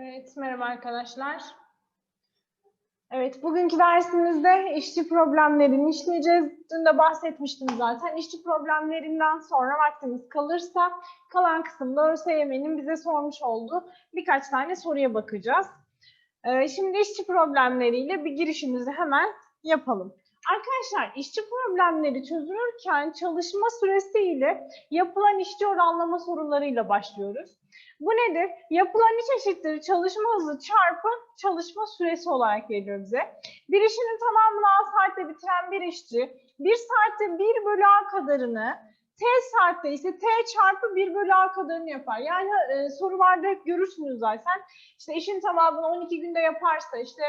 Evet, merhaba arkadaşlar. Evet, bugünkü dersimizde işçi problemlerini işleyeceğiz. Dün de bahsetmiştim zaten. İşçi problemlerinden sonra vaktimiz kalırsa kalan kısımda ÖSYM'nin bize sormuş olduğu birkaç tane soruya bakacağız. Ee, şimdi işçi problemleriyle bir girişimizi hemen yapalım. Arkadaşlar işçi problemleri çözülürken çalışma süresi ile yapılan işçi oranlama sorularıyla başlıyoruz. Bu nedir? Yapılan iş eşittir çalışma hızı çarpı çalışma süresi olarak geliyor bize. Bir işinin tamamını A saatte bitiren bir işçi, bir saatte 1 bölü A kadarını, T saatte ise T çarpı 1 bölü A kadarını yapar. Yani e, sorularda hep görürsünüz zaten. İşte işin tamamını 12 günde yaparsa, işte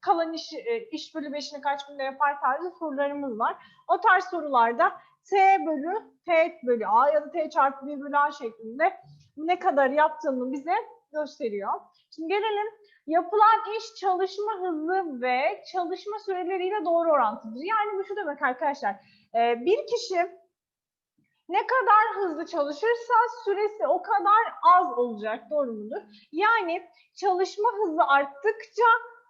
kalan iş, e, iş bölü 5'ini kaç günde yapar tarzı sorularımız var. O tarz sorularda T bölü T bölü A ya da T çarpı 1 bölü A şeklinde ne kadar yaptığını bize gösteriyor. Şimdi gelelim yapılan iş çalışma hızı ve çalışma süreleriyle doğru orantıdır. Yani bu şu demek arkadaşlar. e, Bir kişi ne kadar hızlı çalışırsa süresi o kadar az olacak. Doğru mudur? Yani çalışma hızı arttıkça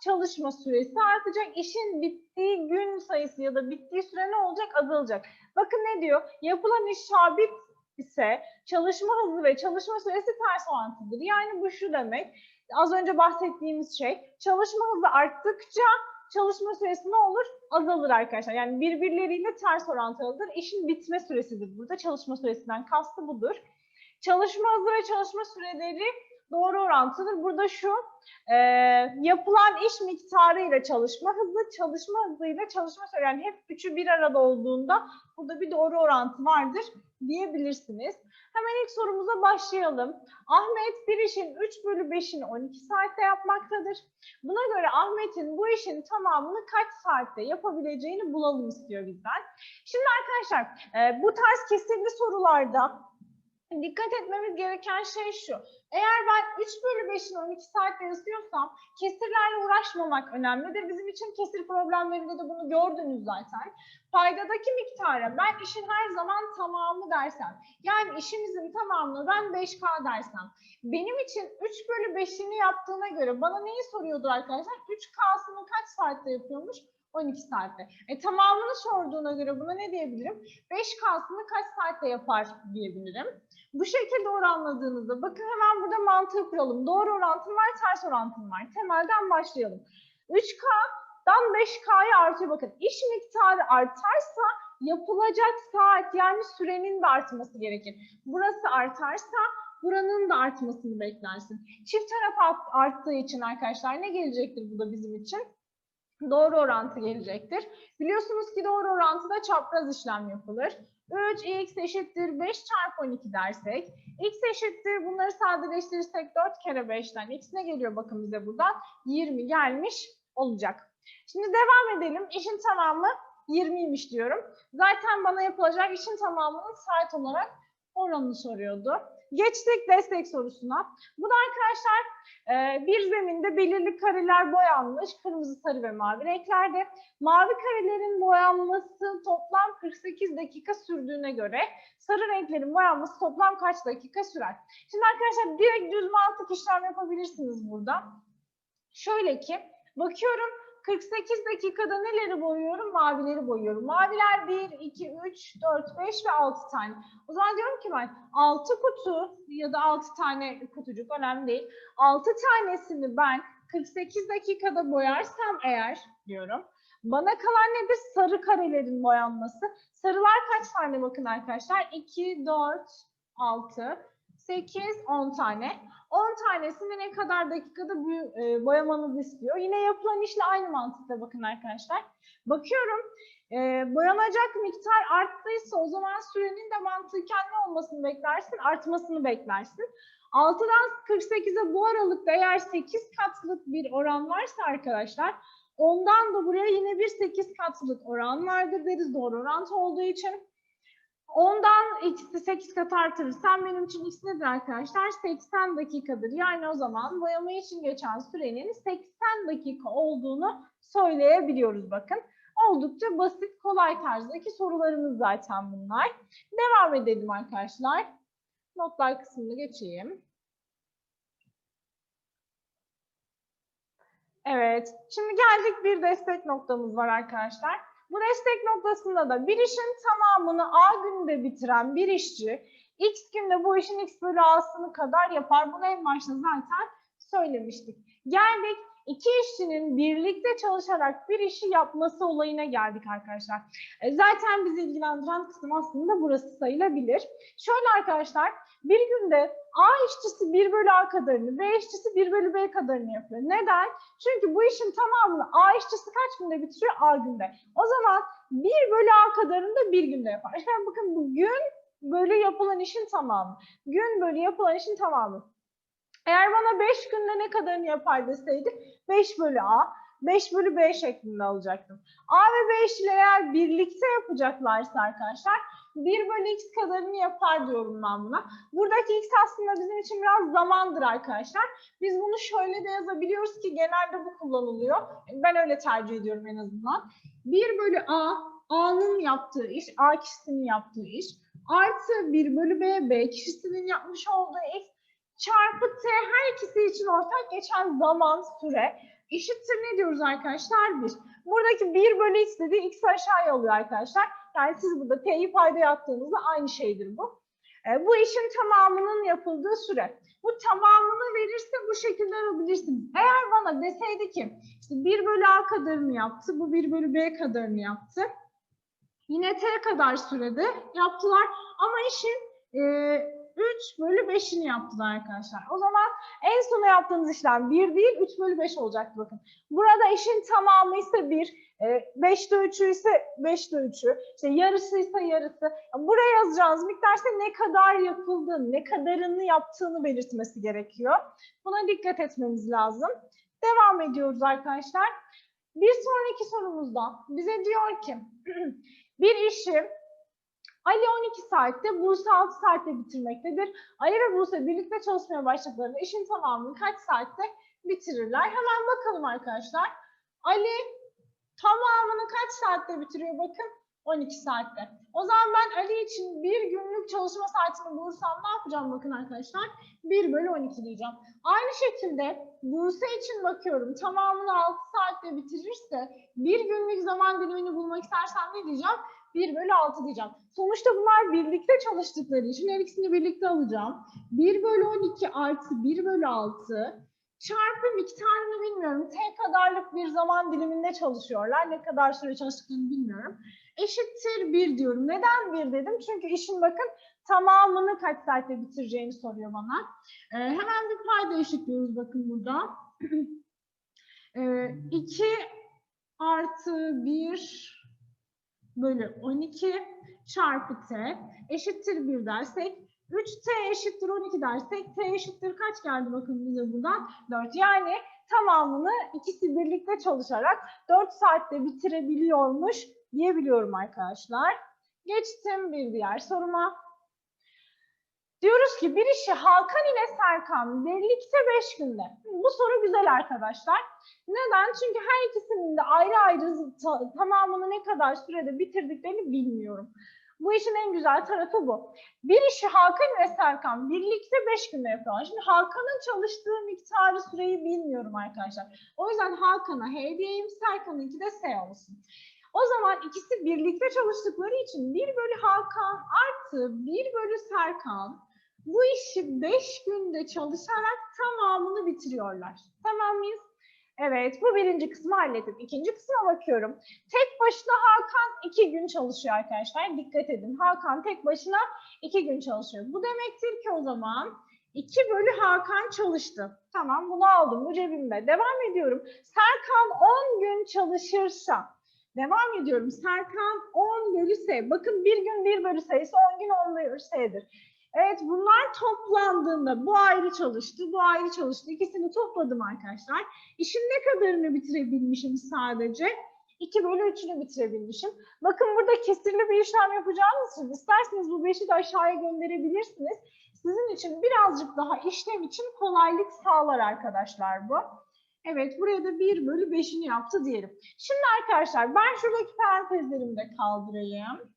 çalışma süresi artacak. İşin bittiği gün sayısı ya da bittiği süre ne olacak? Azalacak. Bakın ne diyor? Yapılan iş sabit ise çalışma hızı ve çalışma süresi ters orantıdır. Yani bu şu demek, az önce bahsettiğimiz şey, çalışma hızı arttıkça çalışma süresi ne olur? Azalır arkadaşlar. Yani birbirleriyle ters orantılıdır. İşin bitme süresidir burada. Çalışma süresinden kastı budur. Çalışma hızı ve çalışma süreleri doğru orantılıdır. Burada şu, e, yapılan iş miktarı ile çalışma hızı, çalışma hızı ile çalışma süresi. Yani hep üçü bir arada olduğunda burada bir doğru orantı vardır diyebilirsiniz. Hemen ilk sorumuza başlayalım. Ahmet bir işin 3 bölü 5'ini 12 saatte yapmaktadır. Buna göre Ahmet'in bu işin tamamını kaç saatte yapabileceğini bulalım istiyor bizden. Şimdi arkadaşlar e, bu tarz kesirli sorularda dikkat etmemiz gereken şey şu. Eğer ben 3 bölü 5'in 12 saatte yazıyorsam kesirlerle uğraşmamak önemlidir. Bizim için kesir problemlerinde de bunu gördünüz zaten. Paydadaki miktara ben işin her zaman tamamı dersem, yani işimizin tamamını ben 5K dersem, benim için 3 bölü 5'ini yaptığına göre bana neyi soruyordur arkadaşlar? 3K'sını kaç saatte yapıyormuş? 12 saatte. E, tamamını sorduğuna göre buna ne diyebilirim? 5K'sını kaç saatte yapar diyebilirim. Bu şekilde oranladığınızda bakın hemen burada mantığı kuralım. Doğru orantım var, ters orantım var. Temelden başlayalım. 3K'dan 5K'ya artıyor. Bakın iş miktarı artarsa yapılacak saat yani sürenin de artması gerekir. Burası artarsa buranın da artmasını beklersin. Çift taraf arttığı için arkadaşlar ne gelecektir bu da bizim için? Doğru orantı gelecektir. Biliyorsunuz ki doğru orantıda çapraz işlem yapılır. 3x eşittir 5 çarpı 12 dersek, x eşittir bunları sadeleştirirsek 4 kere 5'ten x ne geliyor bakın bize buradan? 20 gelmiş olacak. Şimdi devam edelim. İşin tamamı 20'ymiş diyorum. Zaten bana yapılacak işin tamamının saat olarak oranını soruyordu. Geçtik destek sorusuna. Bu da arkadaşlar e, bir zeminde belirli kareler boyanmış. Kırmızı, sarı ve mavi renklerde. Mavi karelerin boyanması toplam 48 dakika sürdüğüne göre sarı renklerin boyanması toplam kaç dakika sürer? Şimdi arkadaşlar direkt düz mantık işlem yapabilirsiniz burada. Şöyle ki bakıyorum 48 dakikada neleri boyuyorum? Mavileri boyuyorum. Maviler 1, 2, 3, 4, 5 ve 6 tane. O zaman diyorum ki ben 6 kutu ya da 6 tane kutucuk önemli değil. 6 tanesini ben 48 dakikada boyarsam eğer diyorum. Bana kalan nedir? Sarı karelerin boyanması. Sarılar kaç tane bakın arkadaşlar? 2, 4, 6, 8, 10 tane. 10 tanesini ne kadar dakikada e, boyamanızı istiyor. Yine yapılan işle aynı mantıkta bakın arkadaşlar. Bakıyorum e, boyanacak miktar arttıysa o zaman sürenin de mantıken ne olmasını beklersin? Artmasını beklersin. 6'dan 48'e bu aralıkta eğer 8 katlık bir oran varsa arkadaşlar ondan da buraya yine bir 8 katlık oran vardır deriz doğru orantı olduğu için. Ondan x'i 8 kat artırırsam benim için x nedir arkadaşlar? 80 dakikadır. Yani o zaman boyama için geçen sürenin 80 dakika olduğunu söyleyebiliyoruz bakın. Oldukça basit, kolay tarzdaki sorularımız zaten bunlar. Devam edelim arkadaşlar. Notlar kısmını geçeyim. Evet. Şimdi geldik bir destek noktamız var arkadaşlar. Bu destek noktasında da bir işin tamamını A günde bitiren bir işçi X günde bu işin X bölü A'sını kadar yapar. Bunu en başta zaten söylemiştik. Geldik iki işçinin birlikte çalışarak bir işi yapması olayına geldik arkadaşlar. E, Zaten bizi ilgilendiren kısım aslında burası sayılabilir. Şöyle arkadaşlar bir günde A işçisi 1 bölü A kadarını, B işçisi 1 bölü B kadarını yapıyor. Neden? Çünkü bu işin tamamını A işçisi kaç günde bitiriyor? A günde. O zaman 1 bölü A kadarını da bir günde yapar. Yani bakın bu gün bölü yapılan işin tamamı. Gün bölü yapılan işin tamamı. Eğer bana 5 günde ne kadarını yapar deseydi 5 bölü A, 5 bölü B şeklinde alacaktım. A ve B işçiler eğer birlikte yapacaklarsa arkadaşlar 1 bölü X kadarını yapar diyorum ben buna. Buradaki X aslında bizim için biraz zamandır arkadaşlar. Biz bunu şöyle de yazabiliyoruz ki genelde bu kullanılıyor. Ben öyle tercih ediyorum en azından. 1 bölü A, A'nın yaptığı iş, A kişisinin yaptığı iş. Artı 1 bölü B, B kişisinin yapmış olduğu iş. Çarpı T her ikisi için ortak geçen zaman, süre. Eşittir ne diyoruz arkadaşlar? 1. Buradaki 1 bölü X dediği X aşağıya oluyor arkadaşlar. Yani siz burada T'yi paydaya attığınızda aynı şeydir bu. E, bu işin tamamının yapıldığı süre. Bu tamamını verirse bu şekilde alabilirsiniz. Eğer bana deseydi ki işte 1 bölü A kadarını yaptı, bu 1 bölü B kadarını yaptı. Yine T kadar sürede yaptılar ama işin e, 3 bölü 5'ini yaptılar arkadaşlar. O zaman en sona yaptığınız işlem 1 değil 3 bölü 5 olacaktı bakın. Burada işin tamamı ise 1, 5'te 3'ü ise 5'te 3'ü, işte yarısı ise yarısı. Buraya yazacağınız miktar ise ne kadar yapıldı, ne kadarını yaptığını belirtmesi gerekiyor. Buna dikkat etmemiz lazım. Devam ediyoruz arkadaşlar. Bir sonraki sorumuzda bize diyor ki bir işi Ali 12 saatte, Buse 6 saatte bitirmektedir. Ali ve Buse birlikte çalışmaya başladıklarında işin tamamını kaç saatte bitirirler? Hemen bakalım arkadaşlar. Ali tamamını kaç saatte bitiriyor bakın? 12 saatte. O zaman ben Ali için bir günlük çalışma saatini bulursam ne yapacağım bakın arkadaşlar? 1 bölü 12 diyeceğim. Aynı şekilde Buse için bakıyorum. Tamamını 6 saatte bitirirse bir günlük zaman dilimini bulmak istersem ne diyeceğim? 1 bölü 6 diyeceğim. Sonuçta bunlar birlikte çalıştıkları için her ikisini birlikte alacağım. 1 bölü 12 artı 1 bölü 6 çarpı miktarını bilmiyorum. T kadarlık bir zaman diliminde çalışıyorlar. Ne kadar süre çalıştıklarını bilmiyorum. Eşittir 1 diyorum. Neden 1 dedim? Çünkü işin bakın tamamını kaç saatte bitireceğini soruyor bana. Ee, hemen bir payda eşitliyoruz bakın burada. ee, 2 artı 1 bölü 12 çarpı t eşittir 1 dersek 3t eşittir 12 dersek t eşittir kaç geldi bakın bize buradan 4 yani tamamını ikisi birlikte çalışarak 4 saatte bitirebiliyormuş diyebiliyorum arkadaşlar. Geçtim bir diğer soruma. Diyoruz ki bir işi Hakan ile Serkan birlikte 5 günde. Bu soru güzel arkadaşlar. Neden? Çünkü her ikisinin de ayrı ayrı ta- tamamını ne kadar sürede bitirdiklerini bilmiyorum. Bu işin en güzel tarafı bu. Bir işi Hakan ve Serkan birlikte 5 günde yapıyorlar. Şimdi Hakan'ın çalıştığı miktarı süreyi bilmiyorum arkadaşlar. O yüzden Hakan'a H diyeyim, Serkan'ınki de S olsun. O zaman ikisi birlikte çalıştıkları için 1 bölü Hakan artı 1 bölü Serkan bu işi 5 günde çalışarak tamamını bitiriyorlar. Tamam mıyız? Evet, bu birinci kısmı hallettim. İkinci kısma bakıyorum. Tek başına Hakan 2 gün çalışıyor arkadaşlar. Dikkat edin. Hakan tek başına 2 gün çalışıyor. Bu demektir ki o zaman 2 bölü Hakan çalıştı. Tamam bunu aldım. Bu cebimde. Devam ediyorum. Serkan 10 gün çalışırsa Devam ediyorum. Serkan 10 bölü S. Bakın bir gün 1 bölü S ise 10 gün 10 bölü S'dir. Evet bunlar toplandığında bu ayrı çalıştı, bu ayrı çalıştı. İkisini topladım arkadaşlar. İşin ne kadarını bitirebilmişim sadece? 2 bölü 3'ünü bitirebilmişim. Bakın burada kesirli bir işlem yapacağınız için isterseniz bu 5'i de aşağıya gönderebilirsiniz. Sizin için birazcık daha işlem için kolaylık sağlar arkadaşlar bu. Evet buraya da 1 bölü 5'ini yaptı diyelim. Şimdi arkadaşlar ben şuradaki parantezlerimi de kaldırayım.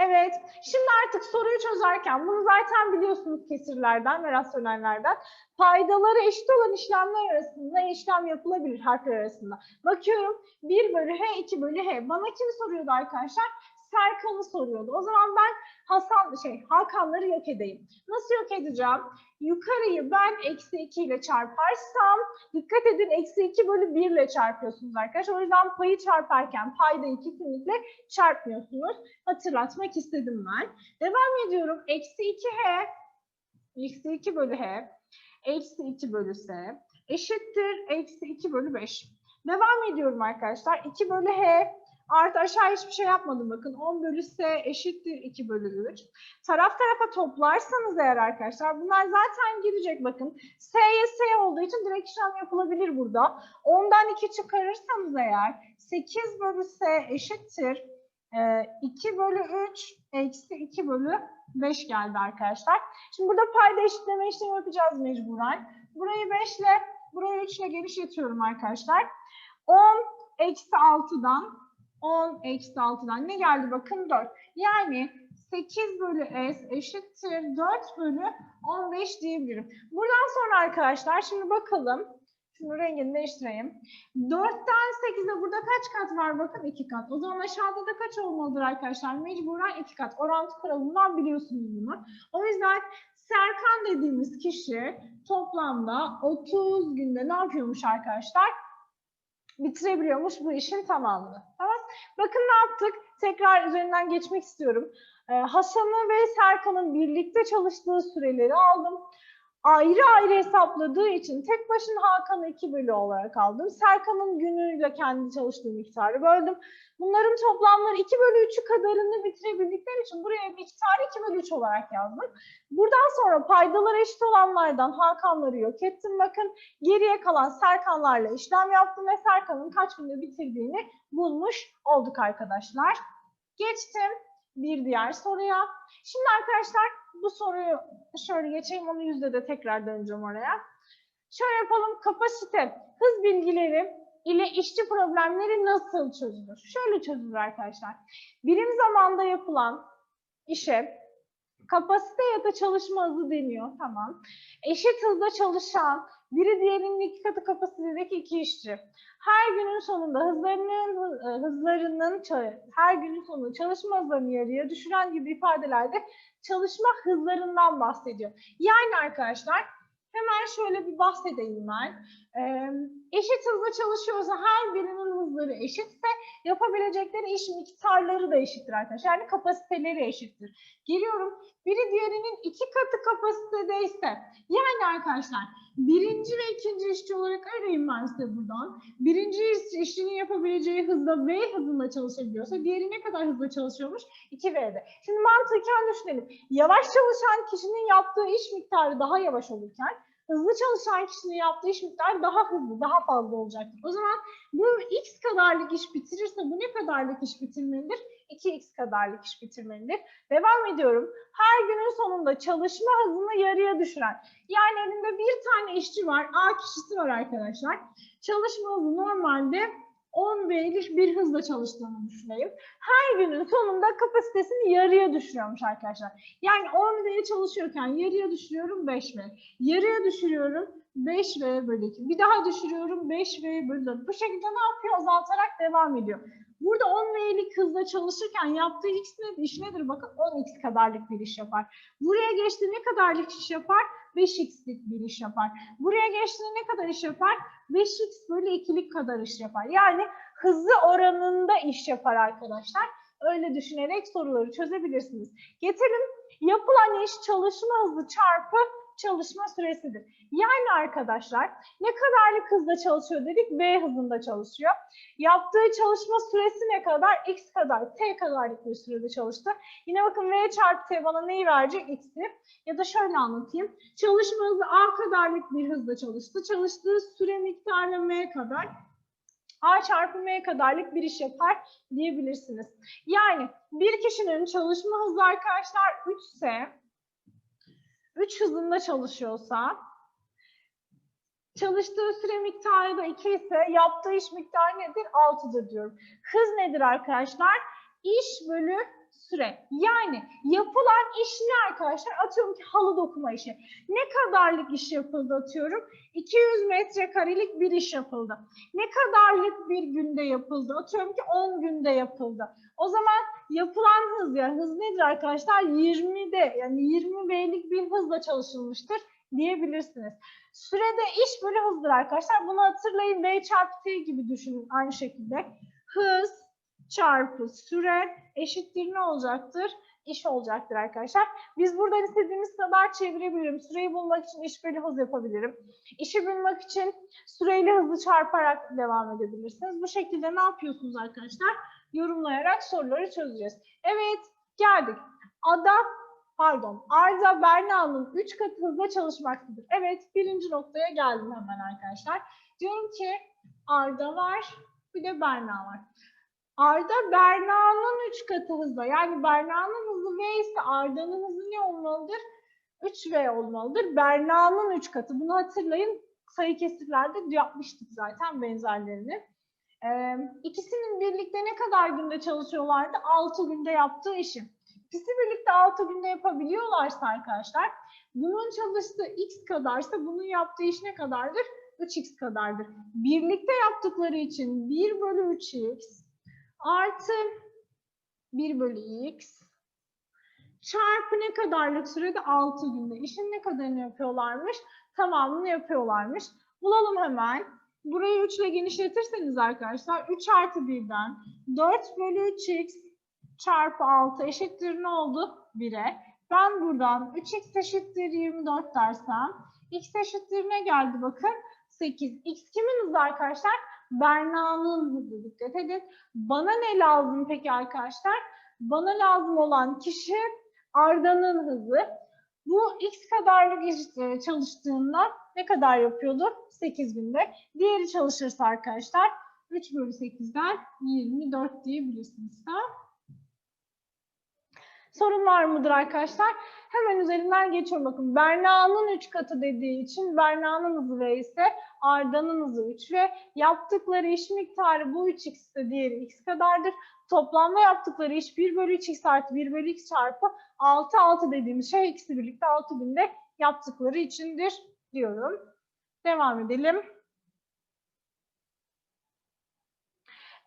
Evet, şimdi artık soruyu çözerken bunu zaten biliyorsunuz kesirlerden ve rasyonellerden. Paydaları eşit olan işlemler arasında işlem yapılabilir harfler arasında. Bakıyorum 1 bölü H, 2 bölü H. Bana kim soruyordu arkadaşlar? Serkan'ı soruyordu. O zaman ben Hasan şey Hakanları yok edeyim. Nasıl yok edeceğim? Yukarıyı ben eksi 2 ile çarparsam dikkat edin eksi 2 bölü 1 ile çarpıyorsunuz arkadaşlar. O yüzden payı çarparken paydayı kesinlikle çarpmıyorsunuz. Hatırlatmak istedim ben. Devam ediyorum. Eksi 2h eksi 2 bölü h eksi 2 bölü s eşittir eksi 2 bölü 5. Devam ediyorum arkadaşlar. 2 bölü h Artı aşağı hiçbir şey yapmadım bakın. 10 bölü S eşittir 2 bölü 3. Taraf tarafa toplarsanız eğer arkadaşlar bunlar zaten girecek bakın. S'ye S olduğu için direkt işlem yapılabilir burada. 10'dan 2 çıkarırsanız eğer 8 bölü S eşittir 2 bölü 3 eksi 2 bölü 5 geldi arkadaşlar. Şimdi burada payda eşitleme işlemi yapacağız mecburen. Burayı 5 ile burayı 3 ile genişletiyorum arkadaşlar. 10 eksi 6'dan 10 eksi 6'dan ne geldi bakın 4. Yani 8 bölü S eşittir 4 bölü 15 diyebilirim. Buradan sonra arkadaşlar şimdi bakalım. Şunu rengini değiştireyim. 4'ten 8'e burada kaç kat var? Bakın 2 kat. O zaman aşağıda da kaç olmalıdır arkadaşlar? Mecburen 2 kat. Orantı kuralından biliyorsunuz bunu. O yüzden Serkan dediğimiz kişi toplamda 30 günde ne yapıyormuş arkadaşlar? Bitirebiliyormuş bu işin tamamını. Tamam. Bakın ne yaptık? Tekrar üzerinden geçmek istiyorum. Ee, Hasan'ın ve Serkan'ın birlikte çalıştığı süreleri aldım. Ayrı ayrı hesapladığı için tek başına Hakan'ı 2 bölü olarak aldım. Serkan'ın günüyle kendi çalıştığı miktarı böldüm. Bunların toplamları 2 bölü 3'ü kadarını bitirebildikleri için buraya miktarı 2 bölü 3 olarak yazdım. Buradan sonra paydalar eşit olanlardan Hakan'ları yok ettim. Bakın geriye kalan Serkan'larla işlem yaptım ve Serkan'ın kaç günde bitirdiğini bulmuş olduk arkadaşlar. Geçtim bir diğer soruya. Şimdi arkadaşlar bu soruyu şöyle geçeyim. Onu yüzde de tekrar döneceğim oraya. Şöyle yapalım. Kapasite, hız bilgileri ile işçi problemleri nasıl çözülür? Şöyle çözülür arkadaşlar. Birim zamanda yapılan işe kapasite ya da çalışma hızı deniyor. Tamam. Eşit hızda çalışan biri diğerinin iki katı kapasitedeki iki işçi. Her günün sonunda hızlarının hızlarının her günün sonunda çalışma hızlarını yarıya düşüren gibi ifadelerde çalışma hızlarından bahsediyor. Yani arkadaşlar hemen şöyle bir bahsedeyim ben. Eşit hızla çalışıyorsa her birinin hızları eşitse yapabilecekleri iş miktarları da eşittir arkadaşlar. Yani kapasiteleri eşittir. Geliyorum. Biri diğerinin iki katı kapasitedeyse yani arkadaşlar birinci ve ikinci işçi olarak arayayım ben size buradan. Birinci işçinin yapabileceği hızda V hızında çalışabiliyorsa diğeri ne kadar hızla çalışıyormuş? 2V'de. Şimdi mantıken düşünelim. Yavaş çalışan kişinin yaptığı iş miktarı daha yavaş olurken hızlı çalışan kişinin yaptığı iş miktarı daha hızlı, daha fazla olacaktır. O zaman bu x kadarlık iş bitirirse bu ne kadarlık iş bitirmelidir? 2x kadarlık iş bitirmelidir. Devam ediyorum. Her günün sonunda çalışma hızını yarıya düşüren. Yani elinde bir tane işçi var. A kişisi var arkadaşlar. Çalışma hızı normalde 10 V'lik bir hızla çalıştığını düşünelim. Her günün sonunda kapasitesini yarıya düşürüyormuş arkadaşlar. Yani 10 V'ye çalışıyorken yarıya düşürüyorum 5 V. Yarıya düşürüyorum 5 V bölü 2. Bir daha düşürüyorum 5 V bölü 4. Bu şekilde ne yapıyor? Azaltarak devam ediyor. Burada 10 V'lik hızla çalışırken yaptığı x ne, iş nedir? Bakın 10x kadarlık bir iş yapar. Buraya geçti ne kadarlık iş yapar? 5x'lik bir iş yapar. Buraya geçtiğinde ne kadar iş yapar? 5x bölü 2'lik kadar iş yapar. Yani hızı oranında iş yapar arkadaşlar. Öyle düşünerek soruları çözebilirsiniz. Getirin yapılan iş çalışma hızı çarpı çalışma süresidir. Yani arkadaşlar ne kadarlık hızla çalışıyor dedik? V hızında çalışıyor. Yaptığı çalışma süresi ne kadar? X kadar, T kadarlık bir sürede çalıştı. Yine bakın V çarpı T bana neyi verecek? X'i. Ya da şöyle anlatayım. Çalışma hızı A kadarlık bir hızla çalıştı. Çalıştığı süre miktarı M kadar. A çarpı M kadarlık bir iş yapar diyebilirsiniz. Yani bir kişinin çalışma hızı arkadaşlar 3 ise 3 hızında çalışıyorsa çalıştığı süre miktarı da 2 ise yaptığı iş miktarı nedir? 6'dır diyorum. Hız nedir arkadaşlar? İş bölü süre. Yani yapılan iş ne arkadaşlar? Atıyorum ki halı dokuma işi. Ne kadarlık iş yapıldı atıyorum? 200 metrekarelik bir iş yapıldı. Ne kadarlık bir günde yapıldı? Atıyorum ki 10 günde yapıldı. O zaman yapılan hız yani hız nedir arkadaşlar? 20'de yani 20 B'lik bir hızla çalışılmıştır diyebilirsiniz. Sürede iş bölü hızdır arkadaşlar. Bunu hatırlayın. V çarpı T gibi düşünün aynı şekilde. Hız çarpı süre eşittir ne olacaktır? İş olacaktır arkadaşlar. Biz buradan istediğimiz kadar çevirebilirim. Süreyi bulmak için iş bölü hız yapabilirim. İşi bulmak için süreyle hızı çarparak devam edebilirsiniz. Bu şekilde ne yapıyorsunuz arkadaşlar? Yorumlayarak soruları çözeceğiz. Evet geldik. Ada pardon Arda Berna'nın 3 katı hızla çalışmaktadır. Evet birinci noktaya geldim hemen arkadaşlar. Diyorum ki Arda var bir de Berna var. Arda Berna'nın 3 katı hızla yani Berna'nın hızı V ise Arda'nın hızı ne olmalıdır? 3V olmalıdır. Berna'nın 3 katı. Bunu hatırlayın. Sayı kesirlerde yapmıştık zaten benzerlerini. Ee, ikisinin birlikte ne kadar günde çalışıyorlardı? 6 günde yaptığı işi. İkisi birlikte 6 günde yapabiliyorlarsa arkadaşlar, bunun çalıştığı x kadarsa bunun yaptığı iş ne kadardır? 3x kadardır. Birlikte yaptıkları için 1 bölü 3x artı 1 bölü x çarpı ne kadarlık sürede? 6 günde. İşin ne kadarını yapıyorlarmış? Tamamını yapıyorlarmış. Bulalım hemen. Burayı 3 ile genişletirseniz arkadaşlar 3 artı 1'den 4 bölü 3x çarpı 6 eşittir ne oldu? 1'e. Ben buradan 3x eşittir 24 dersem x eşittir ne geldi bakın? 8. X kimin hızı arkadaşlar? Berna'nın hızı dikkat edin. Bana ne lazım peki arkadaşlar? Bana lazım olan kişi Arda'nın hızı. Bu x kadarlık iş çalıştığında ne kadar yapıyordu? 8 günde. Diğeri çalışırsa arkadaşlar 3 bölü 8'den 24 diyebilirsiniz. Tamam Sorun var mıdır arkadaşlar? Hemen üzerinden geçiyorum. Bakın Berna'nın 3 katı dediği için Berna'nın hızı V ise Arda'nın hızı 3 ve yaptıkları iş miktarı bu 3x ise diğeri x kadardır. Toplamda yaptıkları iş 1 bölü 3x artı 1 bölü x çarpı 6 6 dediğimiz şey ikisi birlikte 6 günde yaptıkları içindir diyorum. Devam edelim.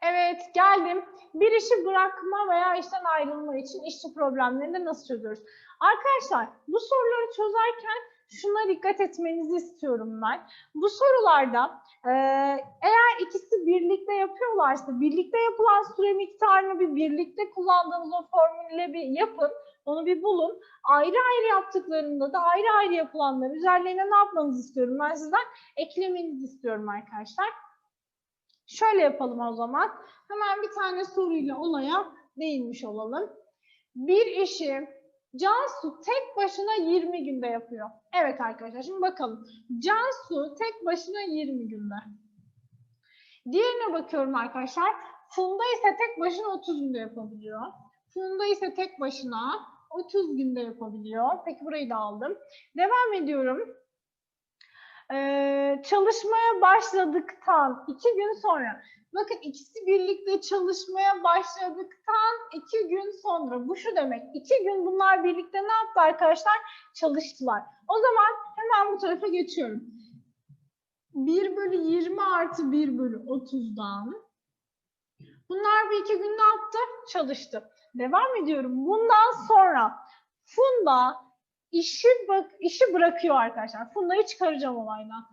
Evet geldim. Bir işi bırakma veya işten ayrılma için işçi problemlerini nasıl çözüyoruz? Arkadaşlar bu soruları çözerken şuna dikkat etmenizi istiyorum ben. Bu sorularda e, eğer ikisi birlikte yapıyorlarsa birlikte yapılan süre miktarını bir birlikte kullandığınız o formülle bir yapın. Onu bir bulun. Ayrı ayrı yaptıklarında da ayrı ayrı yapılanları üzerlerine ne yapmanızı istiyorum ben sizden? Eklemenizi istiyorum arkadaşlar. Şöyle yapalım o zaman. Hemen bir tane soruyla olaya değinmiş olalım. Bir işi Cansu tek başına 20 günde yapıyor. Evet arkadaşlar şimdi bakalım. Cansu tek başına 20 günde. Diğerine bakıyorum arkadaşlar. Funda ise tek başına 30 günde yapabiliyor. Funda ise tek başına 30 günde yapabiliyor. Peki burayı da aldım. Devam ediyorum. Ee, çalışmaya başladıktan iki gün sonra bakın ikisi birlikte çalışmaya başladıktan iki gün sonra bu şu demek iki gün bunlar birlikte ne yaptı arkadaşlar çalıştılar o zaman hemen bu tarafa geçiyorum 1 bölü 20 artı 1 bölü 30'dan bunlar bir iki gün ne yaptı çalıştı devam ediyorum bundan sonra Funda işi bak işi bırakıyor arkadaşlar. Funda'yı çıkaracağım olaydan.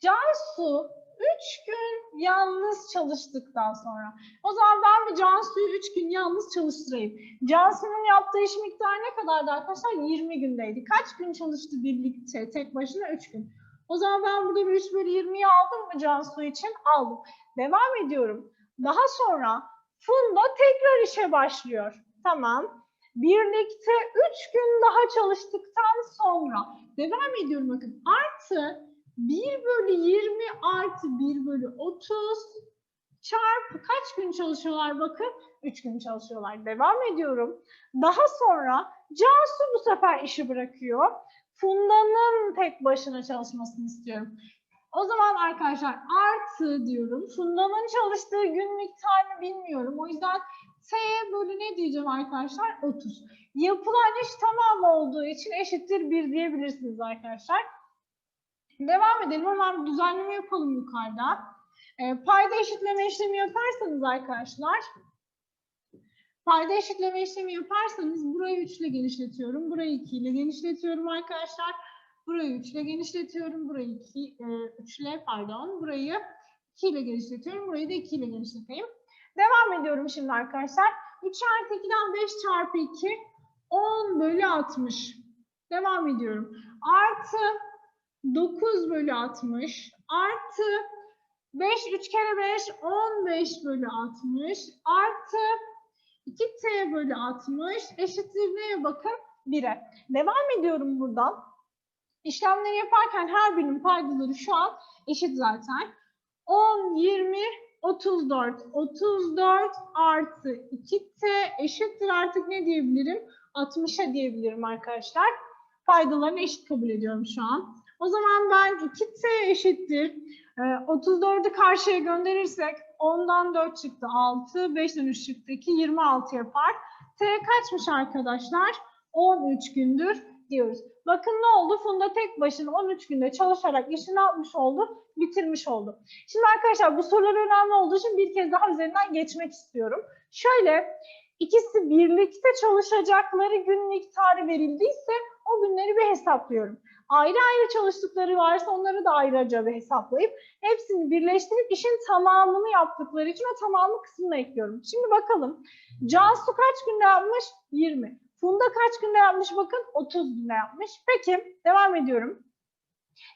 Cansu 3 gün yalnız çalıştıktan sonra. O zaman ben bir Cansu'yu 3 gün yalnız çalıştırayım. Cansu'nun yaptığı iş miktarı ne kadardı arkadaşlar? 20 gündeydi. Kaç gün çalıştı birlikte tek başına? 3 gün. O zaman ben burada bir 3 bölü 20'yi aldım mı Cansu için? Aldım. Devam ediyorum. Daha sonra Funda tekrar işe başlıyor. Tamam. Birlikte 3 gün daha çalıştıktan sonra devam ediyorum bakın artı 1 bölü 20 artı 1 bölü 30 çarpı kaç gün çalışıyorlar bakın 3 gün çalışıyorlar. Devam ediyorum. Daha sonra Cansu bu sefer işi bırakıyor. Funda'nın tek başına çalışmasını istiyorum. O zaman arkadaşlar artı diyorum. Funda'nın çalıştığı gün miktarını bilmiyorum. O yüzden T'ye bölü ne diyeceğim arkadaşlar? 30. Yapılan iş tamam olduğu için eşittir 1 diyebilirsiniz arkadaşlar. Devam edelim. Hemen düzenleme yapalım yukarıda. E, payda eşitleme işlemi yaparsanız arkadaşlar payda eşitleme işlemi yaparsanız burayı 3 ile genişletiyorum. Burayı 2 ile genişletiyorum arkadaşlar. Burayı 3 ile genişletiyorum. Burayı 2, 3 ile pardon. Burayı 2 ile genişletiyorum. Burayı da 2 ile genişleteyim. Devam ediyorum şimdi arkadaşlar. 3 artı 2'den 5 çarpı 2 10 bölü 60. Devam ediyorum. Artı 9 bölü 60 artı 5 3 kere 5 15 bölü 60 artı 2t bölü 60 eşittir neye bakın? 1'e. Devam ediyorum buradan. İşlemleri yaparken her birinin paydaları şu an eşit zaten. 10, 20, 34. 34 artı 2t eşittir artık ne diyebilirim? 60'a diyebilirim arkadaşlar. Paydalarını eşit kabul ediyorum şu an. O zaman ben 2t eşittir. Ee, 34'ü karşıya gönderirsek 10'dan 4 çıktı 6, 5'ten 3 çıktı 2, 26 yapar. T kaçmış arkadaşlar? 13 gündür diyoruz. Bakın ne oldu? Funda tek başına 13 günde çalışarak işini yapmış oldu, bitirmiş oldu. Şimdi arkadaşlar bu sorular önemli olduğu için bir kez daha üzerinden geçmek istiyorum. Şöyle, ikisi birlikte çalışacakları gün miktarı verildiyse o günleri bir hesaplıyorum. Ayrı ayrı çalıştıkları varsa onları da ayrıca bir hesaplayıp hepsini birleştirip işin tamamını yaptıkları için o tamamı kısmına ekliyorum. Şimdi bakalım. Cansu kaç günde yapmış? 20. Funda kaç günde yapmış? Bakın 30 günde yapmış. Peki devam ediyorum.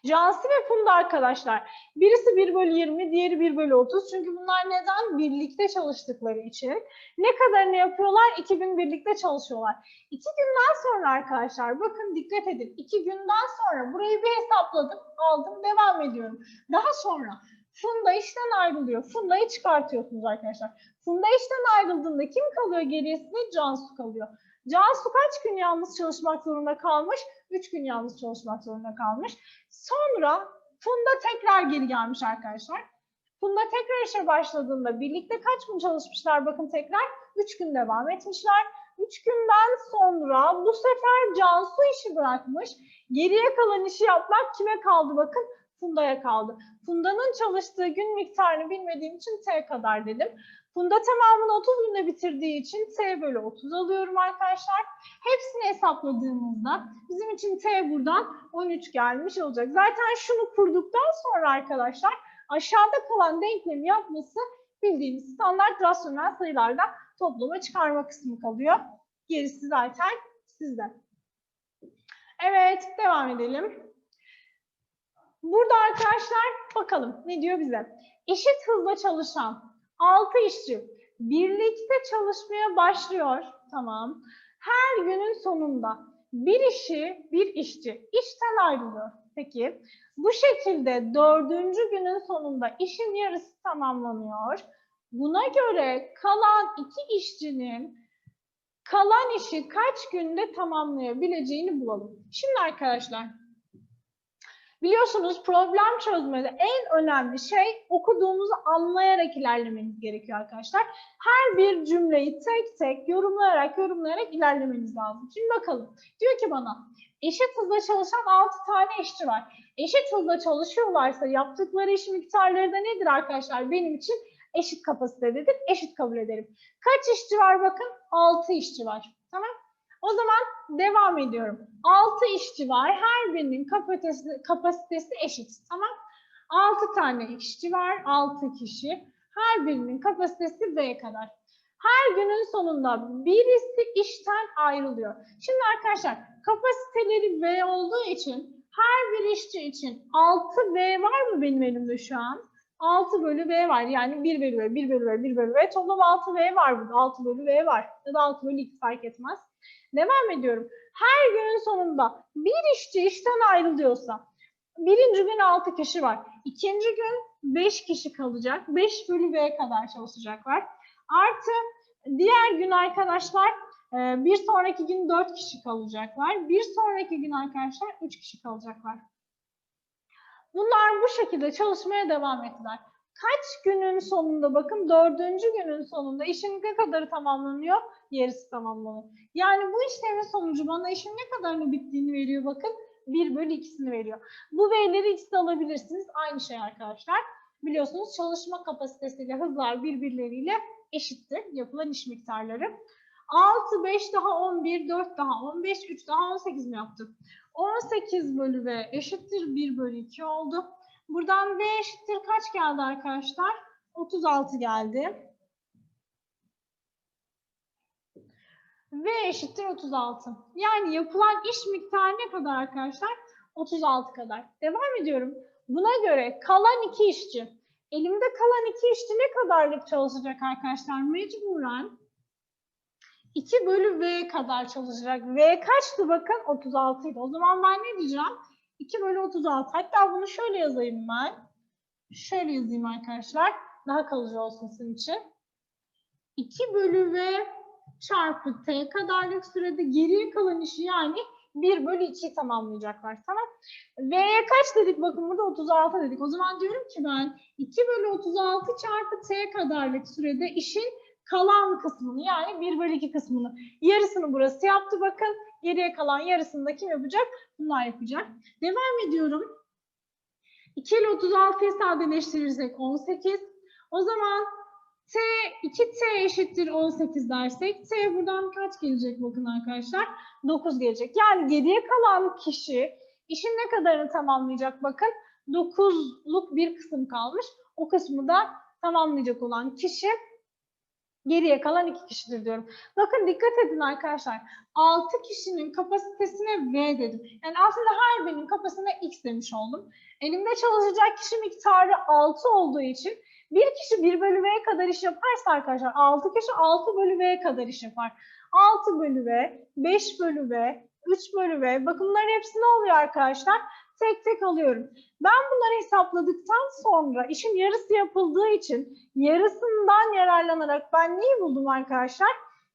Cansu ve Funda arkadaşlar. Birisi 1 bölü 20, diğeri 1 bölü 30. Çünkü bunlar neden? Birlikte çalıştıkları için. Ne kadarını yapıyorlar? 2 gün birlikte çalışıyorlar. 2 günden sonra arkadaşlar bakın dikkat edin. 2 günden sonra burayı bir hesapladım, aldım, devam ediyorum. Daha sonra Funda işten ayrılıyor. Funda'yı çıkartıyorsunuz arkadaşlar. Funda işten ayrıldığında kim kalıyor gerisinde? Cansu kalıyor. Cansu kaç gün yalnız çalışmak zorunda kalmış? 3 gün yalnız çalışmak zorunda kalmış. Sonra Funda tekrar geri gelmiş arkadaşlar. Funda tekrar işe başladığında birlikte kaç gün çalışmışlar? Bakın tekrar 3 gün devam etmişler. 3 günden sonra bu sefer Cansu işi bırakmış. Geriye kalan işi yapmak kime kaldı? Bakın Funda'ya kaldı. Funda'nın çalıştığı gün miktarını bilmediğim için T kadar dedim. Funda tamamını 30 günde bitirdiği için T bölü 30 alıyorum arkadaşlar. Hepsini hesapladığımızda bizim için T buradan 13 gelmiş olacak. Zaten şunu kurduktan sonra arkadaşlar aşağıda kalan denklemi yapması bildiğimiz standart rasyonel sayılarda toplama çıkarma kısmı kalıyor. Gerisi zaten sizde. Evet devam edelim. Burada arkadaşlar bakalım ne diyor bize. Eşit hızla çalışan 6 işçi birlikte çalışmaya başlıyor. Tamam. Her günün sonunda bir işi, bir işçi işten ayrılıyor. Peki bu şekilde dördüncü günün sonunda işin yarısı tamamlanıyor. Buna göre kalan iki işçinin kalan işi kaç günde tamamlayabileceğini bulalım. Şimdi arkadaşlar Biliyorsunuz problem çözmede en önemli şey okuduğumuzu anlayarak ilerlemeniz gerekiyor arkadaşlar. Her bir cümleyi tek tek yorumlayarak yorumlayarak ilerlemeniz lazım. Şimdi bakalım. Diyor ki bana eşit hızla çalışan 6 tane işçi var. Eşit hızla çalışıyorlarsa yaptıkları iş miktarları da nedir arkadaşlar? Benim için eşit kapasitededir. Eşit kabul ederim. Kaç işçi var bakın? 6 işçi var. Tamam o zaman devam ediyorum. 6 işçi var. Her birinin kapasitesi, kapasitesi eşit. Tamam. 6 tane işçi var. 6 kişi. Her birinin kapasitesi V kadar. Her günün sonunda birisi işten ayrılıyor. Şimdi arkadaşlar kapasiteleri V olduğu için her bir işçi için 6V var mı benim elimde şu an? 6 bölü V var. Yani 1 bölü V, 1 bölü V, 1 bölü V. Toplam 6V var burada. 6 bölü V var. Ya da 6 bölü 2 fark etmez. Devam ediyorum. Her günün sonunda bir işçi işten ayrılıyorsa birinci gün 6 kişi var. İkinci gün 5 kişi kalacak. 5 bölü V kadar çalışacaklar. Artı diğer gün arkadaşlar e, bir sonraki gün 4 kişi kalacaklar. Bir sonraki gün arkadaşlar 3 kişi kalacaklar. Bunlar bu şekilde çalışmaya devam ettiler. Kaç günün sonunda bakın dördüncü günün sonunda işin ne kadarı tamamlanıyor? Yarısı tamamlanıyor. Yani bu işlemin sonucu bana işin ne kadarını bittiğini veriyor bakın. 1 bölü 2'sini veriyor. Bu verileri ikisi alabilirsiniz. Aynı şey arkadaşlar. Biliyorsunuz çalışma kapasitesiyle hızlar birbirleriyle eşittir yapılan iş miktarları. 6, 5 daha 11, 4 daha 15, 3 daha 18 mi yaptık? 18 bölü V eşittir 1 bölü 2 oldu. Buradan V eşittir kaç geldi arkadaşlar? 36 geldi. V eşittir 36. Yani yapılan iş miktarı ne kadar arkadaşlar? 36 kadar. Devam ediyorum. Buna göre kalan iki işçi. Elimde kalan iki işçi ne kadarlık çalışacak arkadaşlar? Mecburen 2 bölü V kadar çalışacak. V kaçtı bakın? 36 idi. O zaman ben ne diyeceğim? 2 bölü 36. Hatta bunu şöyle yazayım ben. Şöyle yazayım arkadaşlar. Daha kalıcı olsun sizin için. 2 bölü V çarpı T kadarlık sürede geriye kalan işi yani 1 bölü 2'yi tamamlayacaklar. Tamam. V'ye kaç dedik? Bakın burada 36 dedik. O zaman diyorum ki ben 2 bölü 36 çarpı T kadarlık sürede işin kalan kısmını yani 1 bölü 2 kısmını yarısını burası yaptı bakın. Geriye kalan yarısını da kim yapacak? Bunlar yapacak. Devam ediyorum. 2 ile 36'yı sadeleştirirsek 18. O zaman T 2T eşittir 18 dersek T buradan kaç gelecek bakın arkadaşlar? 9 gelecek. Yani geriye kalan kişi işin ne kadarını tamamlayacak bakın. 9'luk bir kısım kalmış. O kısmı da tamamlayacak olan kişi geriye kalan iki kişidir diyorum. Bakın dikkat edin arkadaşlar. 6 kişinin kapasitesine V dedim. Yani aslında her birinin kapasitesine X demiş oldum. Elimde çalışacak kişi miktarı 6 olduğu için bir kişi 1 bölü V kadar iş yaparsa arkadaşlar 6 kişi 6 bölü V kadar iş yapar. 6 bölü V, 5 bölü V, 3 bölü V. Bakın bunların hepsi ne oluyor arkadaşlar? Tek tek alıyorum. Ben bunları hesapladıktan sonra işin yarısı yapıldığı için yarısından yararlanarak ben neyi buldum arkadaşlar?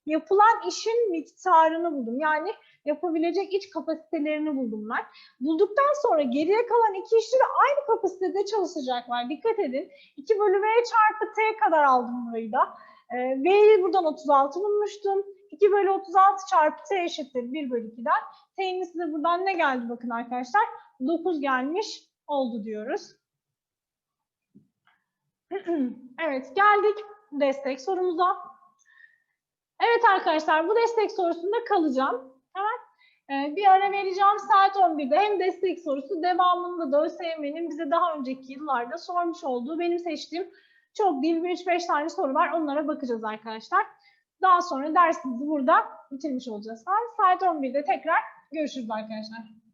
Yapılan işin miktarını buldum. Yani yapabilecek iç kapasitelerini buldum ben. Bulduktan sonra geriye kalan iki işçi de aynı kapasitede çalışacaklar. Dikkat edin. 2 bölü V çarpı T kadar aldım burayı da. Ee, V'yi buradan 36 bulmuştum. 2 bölü 36 çarpı T eşittir 1 bölü 2'den. T'nin size buradan ne geldi bakın arkadaşlar? 9 gelmiş oldu diyoruz. evet geldik destek sorumuza. Evet arkadaşlar bu destek sorusunda kalacağım. Ee, bir ara vereceğim saat 11'de hem destek sorusu devamında da ÖSYM'nin bize daha önceki yıllarda sormuş olduğu benim seçtiğim çok değil 3-5 tane soru var. Onlara bakacağız arkadaşlar. Daha sonra dersimizi burada bitirmiş olacağız. Saat 11'de tekrar görüşürüz arkadaşlar.